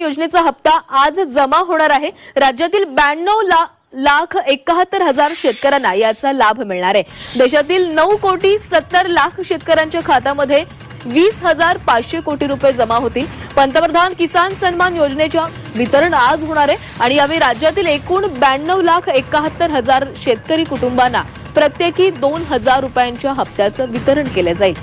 योजनेचा हप्ता आज जमा होणार आहे. राज्यातील ब्याण्णव ला लाख एकाहत्तर हजार शेतकऱ्यांना याचा लाभ मिळणार आहे. देशातील नऊ कोटी सत्तर लाख शेतकऱ्यांच्या खात्यामध्ये वीस हजार पाचशे कोटी रुपये जमा होतील. पंतप्रधान किसान सन्मान योजनेच्या वितरण आज होणार आहे आणि यावेळी राज्यातील एकूण ब्याण्णव लाख एकाहत्तर हजार शेतकरी कुटुंबांना प्रत्येकी दोन हजार रुपयांच्या हप्त्याचं वितरण केलं जाईल.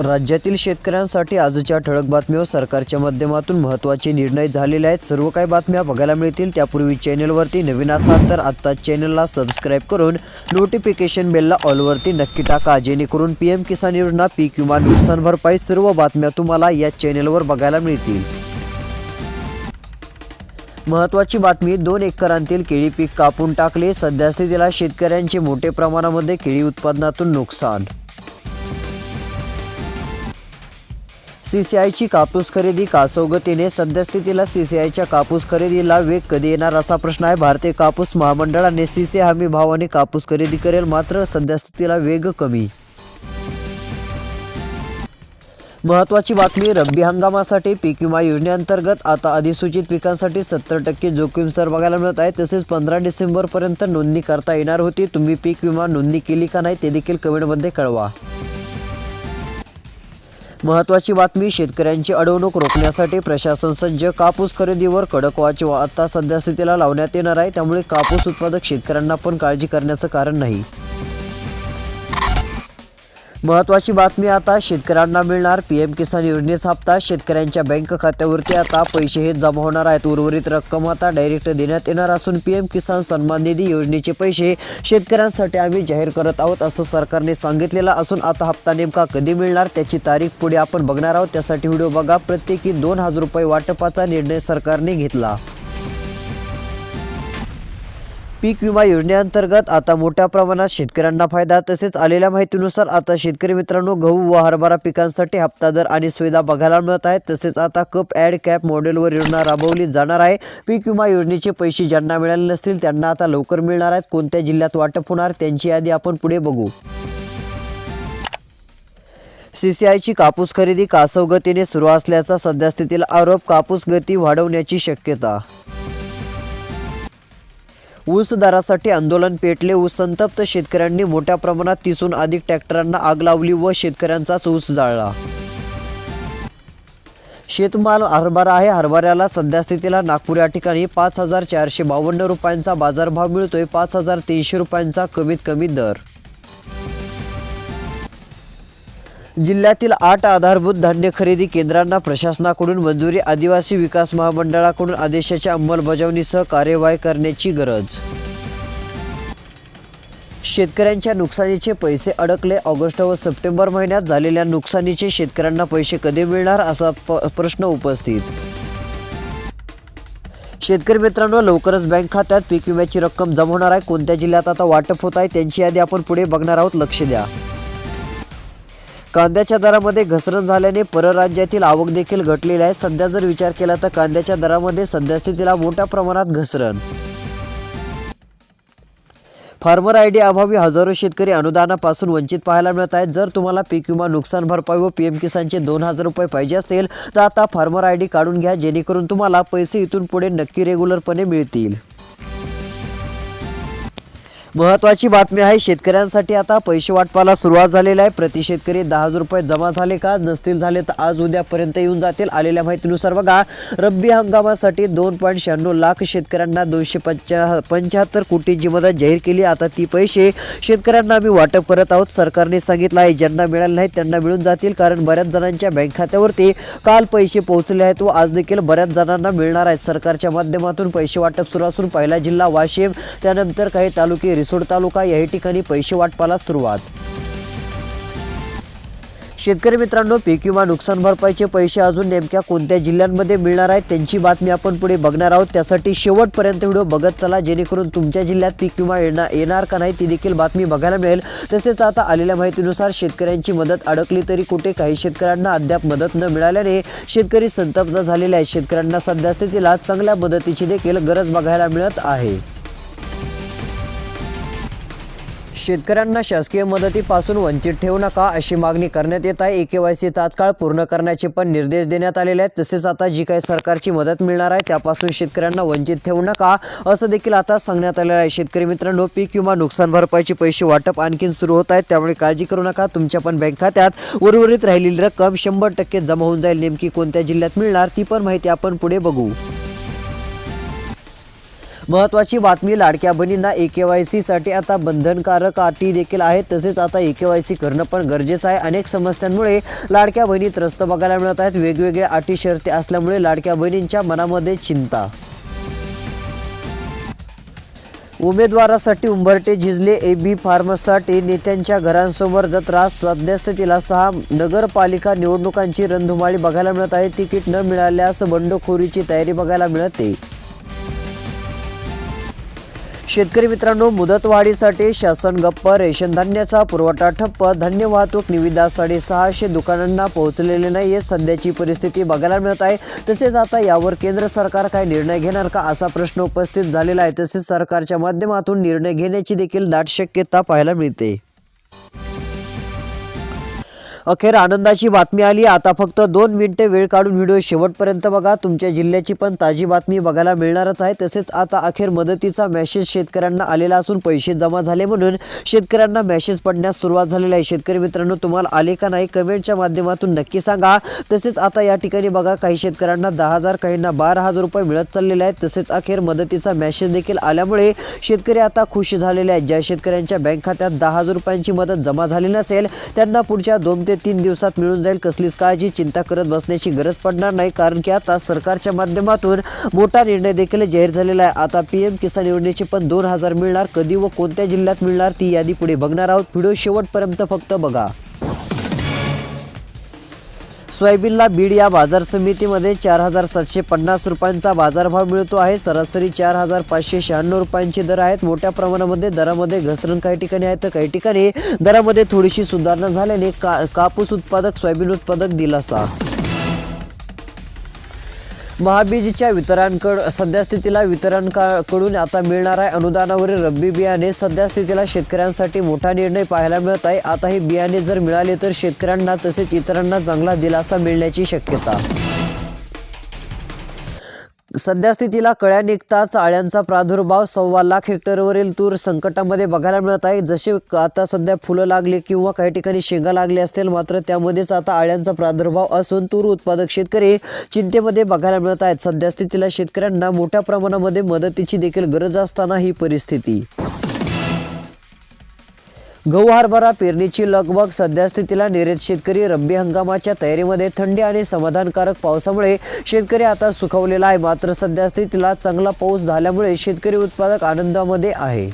राज्यातील शेतकऱ्यांसाठी आजच्या ठळक बातम्या सरकारच्या माध्यमातून महत्त्वाचे निर्णय झालेले आहेत. सर्व काही बातम्या बघायला मिळतील. त्यापूर्वी चॅनलवरती नवीन असाल तर आत्ताच चॅनलला सबस्क्राईब करून नोटिफिकेशन बेलला ऑलवरती नक्की टाका. जेणेकरून पी एम किसान योजना पीक विमा नुकसान भरपाई सर्व बातम्या तुम्हाला या चॅनलवर बघायला मिळतील. महत्त्वाची बातमी दोन एकरांतील केळी पीक कापून टाकले. सध्या स्थितीला शेतकऱ्यांचे मोठे प्रमाणामध्ये केळी उत्पादनातून नुकसान सीसीआयची कापूस खरेदी कासवगतीने सद्यस्थितीला सीसीआयच्या कापूस खरेदीला वेग कधी येणार असा प्रश्न आहे. भारतीय कापूस महामंडळाने सीसीआय हमी भावाने कापूस खरेदी करेल मात्र सद्यस्थितीला वेग कमी. महत्त्वाची बातमी रब्बी हंगामासाठी पीक विमा योजनेअंतर्गत आता अधिसूचित पिकांसाठी सत्तर टक्के जोखीम स्तर बघायला मिळत आहे. तसेच पंधरा डिसेंबरपर्यंत नोंदणी करता येणार होती. तुम्ही पीक विमा नोंदणी केली का नाही ते देखील कमेंटमध्ये कळवा. महत्त्वाची बातमी शेतकऱ्यांची अडवणूक रोखण्यासाठी प्रशासन सज्ज कापूस खरेदीवर कडक वाच आता सध्या स्थितीला लावण्यात येणार आहे त्यामुळे कापूस उत्पादक शेतकऱ्यांना पण काळजी करण्याचं कारण नाही. महत्त्वाची बातमी आता शेतकऱ्यांना मिळणार. पीएम किसान योजनेचा हप्ता शेतकऱ्यांच्या बँक खात्यावरती आता पैसे हे जमा होणार आहेत. उर्वरित रक्कम आता डायरेक्ट देण्यात येणार असून पीएम किसान सन्मान निधी योजनेचे पैसे शेतकऱ्यांसाठी आम्ही जाहीर करत आहोत असं सरकारने सांगितलेलं असून आता हप्ता नेमका कधी मिळणार त्याची तारीख पुढे आपण बघणार आहोत. त्यासाठी व्हिडिओ बघा. प्रत्येकी दोन हजार रुपये वाटपाचा निर्णय सरकारने घेतला. पीक विमा योजनेअंतर्गत आता मोठ्या प्रमाणात शेतकऱ्यांना फायदा तसेच आलेल्या माहितीनुसार आता शेतकरी मित्रांनो गहू व हरभरा पिकांसाठी हप्ता दर आणि सुविधा बघायला मिळत आहेत. तसेच आता कप ॲड कॅप मॉडेलवर योजना राबवली जाणार आहे. पीक विमा योजनेचे पैसे ज्यांना मिळाले नसतील त्यांना आता लवकर मिळणार आहेत. कोणत्या जिल्ह्यात वाटप होणार त्यांची यादी आपण पुढे बघू. सीसीआयची कापूस खरेदी कासवगतीने सुरू असल्याचा सध्यास्थितीला आरोप कापूस गती वाढवण्याची शक्यता ऊस दरासाठी आंदोलन पेटले. ऊस संतप्त शेतकऱ्यांनी मोठ्या प्रमाणात तीसहून अधिक ट्रॅक्टरांना आग लावली व शेतकऱ्यांचाच ऊस जाळला. शेतमाल हरभरा आहे. हरभऱ्याला सध्यास्थितीला नागपूर या ठिकाणी पाच हजार चारशे बावन्न रुपयांचा बाजारभाव मिळतोय. पाच हजार तीनशे रुपयांचा कमीत कमी दर. जिल्ह्यातील आठ आधारभूत धान्य खरेदी केंद्रांना प्रशासनाकडून मंजुरी आदिवासी विकास महामंडळाकडून आदेशाच्या अंमलबजावणीसह कार्यवाही करण्याची गरज. शेतकऱ्यांच्या नुकसानीचे पैसे अडकले. ऑगस्ट व सप्टेंबर महिन्यात झालेल्या नुकसानीचे शेतकऱ्यांना पैसे कधी मिळणार असा प प्रश्न उपस्थित. शेतकरी मित्रांनो लवकरच बँक खात्यात पीक विम्याची रक्कम जमा होणार आहे. कोणत्या जिल्ह्यात आता वाटप होत आहे त्यांची यादी आपण पुढे बघणार आहोत. लक्ष द्या. कांद्याच्या दरामध्ये घसरण झाल्याने परराज्यातील आवक देखील घटलेली आहे. सध्या जर विचार केला तर कांद्याच्या दरामध्ये सध्या स्थितीला मोठ्या प्रमाणात घसरण. फार्मर आय डी अभावी हजारो शेतकरी अनुदानापासून वंचित पाहायला मिळत आहेत. जर तुम्हाला पीक विमा नुकसान भरपाई व पी एम किसानचे दोन हजार रुपये पाहिजे असतील तर आता फार्मर आय डी काढून घ्या जेणेकरून तुम्हाला पैसे इथून पुढे नक्की रेग्युलरपणे मिळतील. महत्त्वाची बातमी आहे शेतकऱ्यांसाठी आता पैसे वाटपाला सुरुवात झालेला आहे. प्रति शेतकरी दहा हजार रुपये जमा झाले का? नसतील झाले तर आज उद्यापर्यंत येऊन जातील. आलेल्या माहितीनुसार बघा रब्बी हंगामासाठी दोन पॉईंट शहाण्णव लाख शेतकऱ्यांना दोनशे पंचा पंच्याहत्तर कोटींची मदत जाहीर केली. आता ती पैसे शेतकऱ्यांना आम्ही वाटप करत आहोत. सरकारने सांगितलं आहे ज्यांना मिळाले नाहीत त्यांना मिळून जातील. कारण बऱ्याच जणांच्या बँक खात्यावरती काल पैसे पोहोचले आहेत व आज देखील बऱ्याच जणांना मिळणार आहेत. सरकारच्या माध्यमातून पैसे वाटप सुरू असून पहिला जिल्हा वाशिम त्यानंतर काही तालुके रिसोड तालुका याही ठिकाणी पैसे वाटपाला सुरुवात. शेतकरी मित्रांनो पीक विमा नुकसान भरपाईचे पैसे अजून नेमक्या कोणत्या जिल्ह्यांमध्ये मिळणार आहेत त्यांची बातमी आपण पुढे बघणार आहोत. त्यासाठी शेवटपर्यंत व्हिडिओ बघत चला जेणेकरून तुमच्या जिल्ह्यात पीक विमा येणार येणार का नाही ती देखील बातमी बघायला मिळेल. तसेच आता आलेल्या माहितीनुसार शेतकऱ्यांची मदत अडकली तरी कुठे काही शेतकऱ्यांना अद्याप मदत न मिळाल्याने शेतकरी संतप्त झालेले आहेत. शेतकऱ्यांना सध्या स्थितीला चांगल्या मदतीची देखील गरज बघायला मिळत आहे. शेतकऱ्यांना शासकीय मदतीपासून वंचित ठेवू नका अशी मागणी करण्यात येत आहे. एकेवायसी तात्काळ पूर्ण करण्याचे पण निर्देश देण्यात आलेले आहेत. तसेच आता जी काही सरकारची मदत मिळणार आहे त्यापासून शेतकऱ्यांना वंचित ठेवू नका. असं देखील आता सांगण्यात आलेलं आहे. शेतकरी मित्रांनो पीक किंवा नुकसान भरपाईचे पैसे वाटप आणखीन सुरू होत आहेत. त्यामुळे काळजी करू नका. तुमच्या पण बँक खात्यात उर्वरित राहिलेली रक्कम शंभर टक्के जमा होऊन जाईल. नेमकी कोणत्या जिल्ह्यात मिळणार ती पण माहिती आपण पुढे बघू. महत्वाची बातमी लाडक्या बहिणींना ए के वाय सीसाठी आता बंधनकारक अटी देखील आहेत. तसेच आता ए के वाय सी करणं पण गरजेचं आहे. अनेक समस्यांमुळे लाडक्या बहिणी त्रस्त बघायला मिळत आहेत. वेगवेगळ्या अटी शर्ती असल्यामुळे लाडक्या बहिणींच्या मनामध्ये चिंता. उमेदवारासाठी उंबरटे झिजले ए बी फार्मसाठी नेत्यांच्या घरांसमोर जत्रा सद्यस्थितीला सहा नगरपालिका निवडणुकांची रणधुमाळी बघायला मिळत आहे. तिकीट न मिळाल्यास बंडखोरीची तयारी बघायला मिळते. शेतकरी मित्रांनो मुदतवाढीसाठी शासन गप्प रेशन धान्याचा पुरवठा ठप्प धान्य वाहतूक निविदा साडेसहाशे दुकानांना पोहोचलेले नाहीये. सध्याची परिस्थिती बघायला मिळत आहे. तसेच आता यावर केंद्र सरकार काय निर्णय घेणार का असा प्रश्न उपस्थित झालेला आहे. तसेच सरकारच्या माध्यमातून निर्णय घेण्याची देखील दाट शक्यता पाहायला मिळते. अखेर आनंदाची बातमी आली. आता फक्त दोन मिनिटे वेळ काढून व्हिडिओ शेवटपर्यंत बघा. तुमच्या जिल्ह्याची पण ताजी बातमी बघायला मिळणारच आहे. तसेच आता अखेर मदतीचा मेसेज शेतकऱ्यांना आलेला असून पैसे जमा झाले म्हणून शेतकऱ्यांना मेसेज पडण्यास सुरुवात झालेली आहे. शेतकरी मित्रांनो तुम्हाला आले का नाही कमेंटच्या माध्यमातून नक्की सांगा. तसेच आता या ठिकाणी बघा काही शेतकऱ्यांना दहा हजार काहींना बारा हजार रुपये मिळत चाललेले आहेत. तसेच अखेर मदतीचा मेसेज देखील आल्यामुळे शेतकरी आता खुश झालेले आहेत. ज्या शेतकऱ्यांच्या बँक खात्यात दहा हजार रुपयांची मदत जमा झाली नसेल त्यांना पुढच्या दोन ते तीन दिवसात मिळून जाईल. कसलीच काळजी चिंता करत बसण्याची गरज पडणार नाही. कारण की आता सरकारच्या माध्यमातून मोठा निर्णय देखील जाहीर झालेला आहे. आता पी एम किसान योजनेचे पण दोन हजार मिळणार. कधी व कोणत्या जिल्ह्यात मिळणार ती यादी पुढे बघणार आहोत. व्हिडिओ शेवटपर्यंत फक्त बघा. सोयाबीनला बीड या बाजार समितीमध्ये चार हजार सातशे पन्नास रुपयांचा बाजारभाव मिळतो आहे. सरासरी चार हजार पाचशे शहाण्णव रुपयांचे दर आहेत. मोठ्या प्रमाणामध्ये दरामध्ये घसरण काही ठिकाणी आहे. तर काही ठिकाणी दरामध्ये थोडीशी सुधारणा झाल्याने का कापूस उत्पादक सोयाबीन उत्पादक दिलासा. महाबीजच्या वितरणकड सध्या स्थितीला वितरणकडून आता मिळणार आहे अनुदानावरील रब्बी बियाणे सध्या स्थितीला शेतकऱ्यांसाठी मोठा निर्णय पाहायला मिळत आहे आता हे बियाणे जर मिळाले तर शेतकऱ्यांना तसेच इतरांना चांगला दिलासा मिळण्याची शक्यता. सध्या स्थितीला कळ्या निघताच आळ्यांचा प्रादुर्भाव सव्वा लाख हेक्टरवरील तूर संकटामध्ये बघायला मिळत आहे. जसे आता सध्या फुलं लागली किंवा काही ठिकाणी शेंगा लागले असतील मात्र त्यामध्येच आता आळ्यांचा प्रादुर्भाव असून तूर उत्पादक शेतकरी चिंतेमध्ये बघायला मिळत आहेत. सध्या स्थितीला शेतकऱ्यांना मोठ्या प्रमाणामध्ये मदतीची देखील गरज असताना ही परिस्थिती. गहू हरभरा पेरणीची लगबग सध्यास्थितीला स्थितीला शेतकरी रब्बी हंगामाच्या तयारीमध्ये थंडी आणि समाधानकारक पावसामुळे शेतकरी आता सुखवलेला आहे. मात्र सध्यास्थितीला चांगला पाऊस झाल्यामुळे शेतकरी उत्पादक आनंदामध्ये आहे.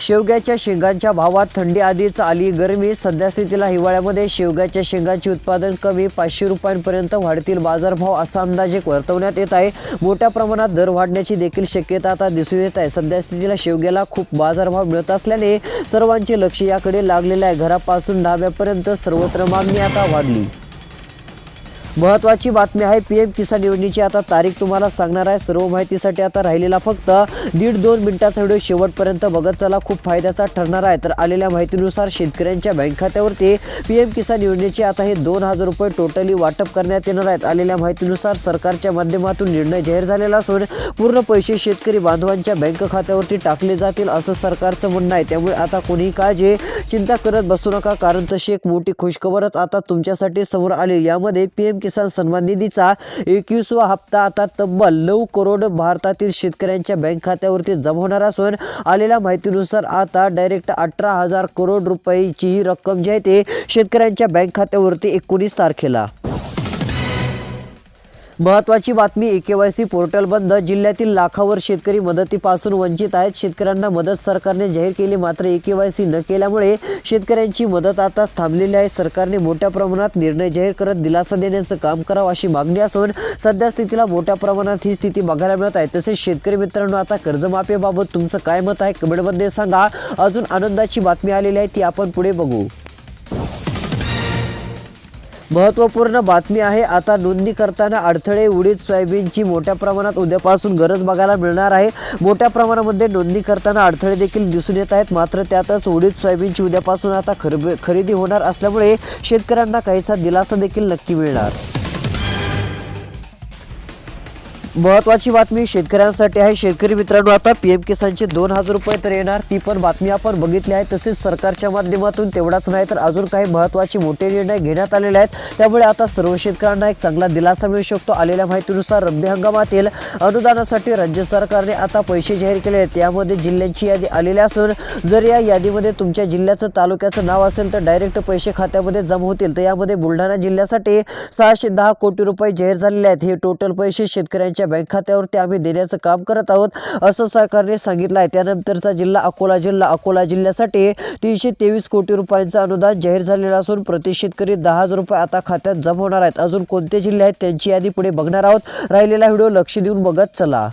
शेवग्याच्या शेंगांच्या भावात थंडी आधीच आली. गरमी सध्या स्थितीला हिवाळ्यामध्ये शेवग्याच्या शेंगांचे उत्पादन कमी. पाचशे रुपयांपर्यंत वाढतील बाजारभाव असा अंदाज एक वर्तवण्यात येत आहे. मोठ्या प्रमाणात दर वाढण्याची देखील शक्यता आता दिसून येत आहे. सध्या स्थितीला शेवग्याला खूप बाजारभाव मिळत असल्याने सर्वांचे लक्ष याकडे लागलेले आहे. घरापासून ढाब्यापर्यंत सर्वत्र मागणी आता वाढली. महत्वाची बातमी आहे पी एम किसान योजनेची. आता तारीख तुम्हाला सांगणार आहे. सर्व माहितीसाठी आता राहिलेला फक्त दीड दोन मिनिटाचा व्हिडिओ शेवटपर्यंत बघत चला. खूप फायद्याचा ठरणार आहे. तर आलेल्या माहितीनुसार शेतकऱ्यांच्या बँक खात्यावरती पी एम किसान योजनेचे आता हे दोन हजार रुपये टोटली वाटप करण्यात येणार आहेत. आलेल्या माहितीनुसार सरकारच्या माध्यमातून निर्णय जाहीर झालेला असून पूर्ण पैसे शेतकरी बांधवांच्या बँक खात्यावरती टाकले जातील असं सरकारचं म्हणणं आहे. त्यामुळे आता कोणीही काळजी चिंता करत बसू नका. कारण तशी एक मोठी खुशखबरच आता तुमच्यासाठी समोर आली. यामध्ये पी एम किसान सन्मान निधीचा एकवीसवा हप्ता आता तब्बल नऊ करोड भारतातील शेतकऱ्यांच्या बँक खात्यावरती जमा होणार असून आलेल्या माहितीनुसार आता डायरेक्ट अठरा हजार करोड रुपयाची ही रक्कम जी आहे ते शेतकऱ्यांच्या बँक खात्यावरती एकोणीस तारखेला. महत्वाची बातमी A K Y C portal बंद. जिल्ह्यातील लाखावर शेतकरी मदतीपासून वंचित आहेत. शेतकऱ्यांना मदत सरकारने जाहीर केली मात्र ए के वाय सी न केल्यामुळे शेतकऱ्यांची मदत आता थांबलेली आहे. सरकारने मोठ्या प्रमाणात निर्णय जाहीर करत दिलासा देण्याचं काम करावं अशी मागणी असून सध्या स्थितीला मोठ्या प्रमाणात ही स्थिती बघायला मिळत आहे. तसेच शेतकरी मित्रांनो आता कर्जमाफीबाबत तुमचं काय मत आहे? कमेंटमध्ये सांगा. अजून आनंदाची बातमी आलेली आहे ती आपण पुढे बघू. महत्त्वपूर्ण बातमी आहे. आता नोंदणी करताना अडथळे उडीद सोयाबीनची मोठ्या प्रमाणात उद्यापासून गरज बघायला मिळणार आहे. मोठ्या प्रमाणामध्ये नोंदणी करताना अडथळे देखील दिसून येत आहेत. मात्र त्यातच उडीद सोयाबीनची उद्यापासून आता खरब खरेदी होणार असल्यामुळे शेतकऱ्यांना काहीसा दिलासा देखील नक्की मिळणार. महत्वाची बातमी शेतकऱ्यांसाठी आहे. शेतकरी मित्रांनो आता पी एम किसानचे दोन हजार रुपये तर येणार. ती पण बातमी आपण बघितली आहे. तसेच सरकारच्या माध्यमातून तेवढाच नाही तर अजून काही महत्त्वाचे मोठे निर्णय घेण्यात आलेले आहेत. त्यामुळे आता सर्व शेतकऱ्यांना एक चांगला दिलासा मिळू शकतो. आलेल्या माहितीनुसार रब्बी हंगामातील अनुदानासाठी राज्य सरकारने आता पैसे जाहीर केले आहेत. यामध्ये जिल्ह्यांची यादी आलेली असून जर या यादीमध्ये तुमच्या जिल्ह्याचं तालुक्याचं नाव असेल तर डायरेक्ट पैसे खात्यामध्ये जमा होतील. तर यामध्ये बुलढाणा जिल्ह्यासाठी सहाशे दहा कोटी रुपये जाहीर झालेले आहेत. हे टोटल पैसे शेतकऱ्यांच्या बँक खात्यावरती आम्ही देण्याचं काम करत आहोत असं सरकारने सांगितलं आहे त्यानंतरचा जिल्हा अकोला जिल्हा अकोला जिल्ह्यासाठी तीनशे तेवीस कोटी रुपयांचं अनुदान जाहीर झालेलं असून प्रति शेतकरी दहा हजार रुपये आता खात्यात जमा होणार आहेत. अजून कोणते जिल्हे आहेत त्यांची यादी पुढे बघणार आहोत. राहिलेला व्हिडिओ लक्ष देऊन बघत चला.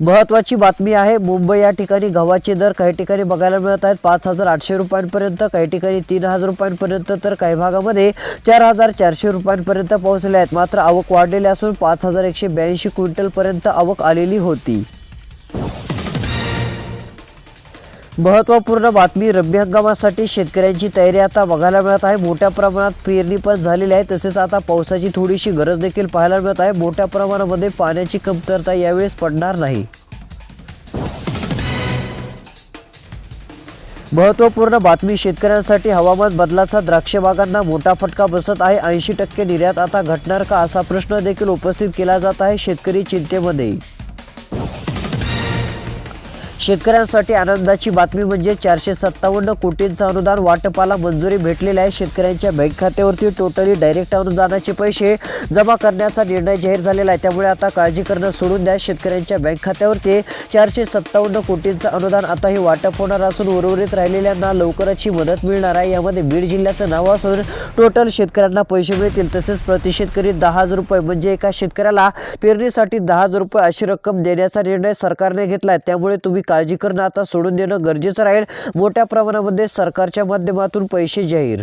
महत्वाची बातमी आहे मुंबई या ठिकाणी गव्हाचे दर काही ठिकाणी बघायला मिळत आहेत. पाच हजार आठशे रुपयांपर्यंत काही ठिकाणी तीन हजार रुपयांपर्यंत तर काही भागामध्ये चार हजार चारशे रुपयांपर्यंत पोहोचले आहेत. मात्र आवक वाढलेली असून पाच हजार एकशे ब्याऐंशी क्विंटलपर्यंत आवक आलेली होती. महत्त्वपूर्ण बातमी रब्बी हंगामासाठी शेतकऱ्यांची तयारी आता बघायला मिळत आहे. मोठ्या प्रमाणात पेरणी पण झालेली आहे. तसेच आता पावसाची थोडीशी गरज देखील पाहायला मिळत आहे. मोठ्या प्रमाणामध्ये पाण्याची कमतरता यावेळेस पडणार नाही. महत्त्वपूर्ण बातमी शेतकऱ्यांसाठी हवामान बदलाचा द्राक्ष बागांना मोठा फटका बसत आहे. ऐंशी टक्के निर्यात आता घटणार का असा प्रश्न देखील उपस्थित केला जात आहे शेतकरी चिंतेमध्ये. शेतकऱ्यांसाठी आनंदाची बातमी म्हणजे चारशे सत्तावन्न कोटींचं अनुदान वाटपाला मंजुरी भेटलेली आहे. शेतकऱ्यांच्या बँक खात्यावरती टोटली डायरेक्ट अनुदानाचे पैसे जमा करण्याचा निर्णय जाहीर झालेला आहे. त्यामुळे आता काळजी करणं सोडून द्या. शेतकऱ्यांच्या बँक खात्यावरती चारशे सत्तावन्न कोटींचं अनुदान आता हे वाटप होणार असून उर्वरित राहिलेल्यांना लवकरच ही मदत मिळणार आहे. यामध्ये बीड जिल्ह्याचं नाव असून टोटल शेतकऱ्यांना पैसे मिळतील तसेच प्रति शेतकरी दहा हजार रुपये म्हणजे एका शेतकऱ्याला पेरणीसाठी दहा हजार रुपये अशी रक्कम देण्याचा निर्णय सरकारने घेतला आहे. त्यामुळे तुम्ही काळजी करणं आता सोडून देणं गरजेचं राहील. मोठ्या प्रमाणामध्ये सरकारच्या माध्यमातून पैसे जाहीर.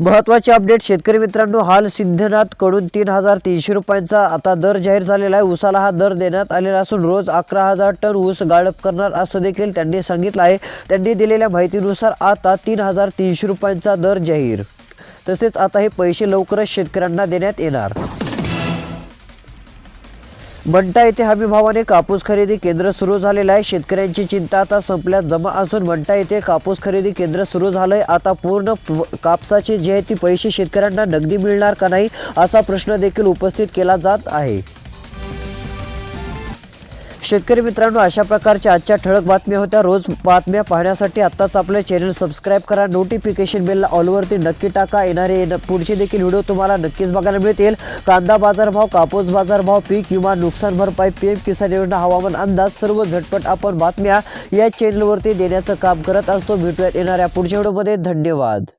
महत्त्वाचे अपडेट शेतकरी मित्रांनो हाल सिद्धनाथकडून तीन हजार तीनशे रुपयांचा आता दर जाहीर झालेला आहे. ऊसाला हा दर देण्यात आलेला असून रोज अकरा हजार टन ऊस गाळप करणार असं देखील त्यांनी सांगितलं आहे. त्यांनी दिलेल्या माहितीनुसार आता तीन हजार तीनशे रुपयांचा दर जाहीर. तसेच आता हे पैसे लवकरच शेतकऱ्यांना देण्यात येणार. मंठा येथे हमीभावाने कापूस खरेदी केंद्र सुरू झालेलं आहे. शेतकऱ्यांची चिंता आता संपल्यात. जमा असून मंठा येथे कापूस खरेदी केंद्र सुरू झालंय. आता पूर्ण प- कापसाचे जे आहे ते पैसे शेतकऱ्यांना नगदी मिळणार का नाही असा प्रश्न देखील उपस्थित केला जात आहे. शेतकरी मित्रांनो अशा प्रकारच्या आजच्या ठळक बातम्या होत्या. रोज बातम्या पाहण्यासाठी आत्ताच आपलं चॅनल सबस्क्राईब करा. नोटिफिकेशन बेलला ऑलवरती नक्की टाका. येणारे न- पुढचे देखील व्हिडिओ तुम्हाला नक्कीच बघायला मिळतील. कांदा बाजारभाव कापूस बाजारभाव पीक किंवा नुकसान भरपाई पीएम किसान योजना हवामान अंदाज सर्व झटपट आपण बातम्या या चॅनलवरती देण्याचं काम करत असतो. भेटूयात येणाऱ्या पुढच्या व्हिडिओमध्ये धन्यवाद.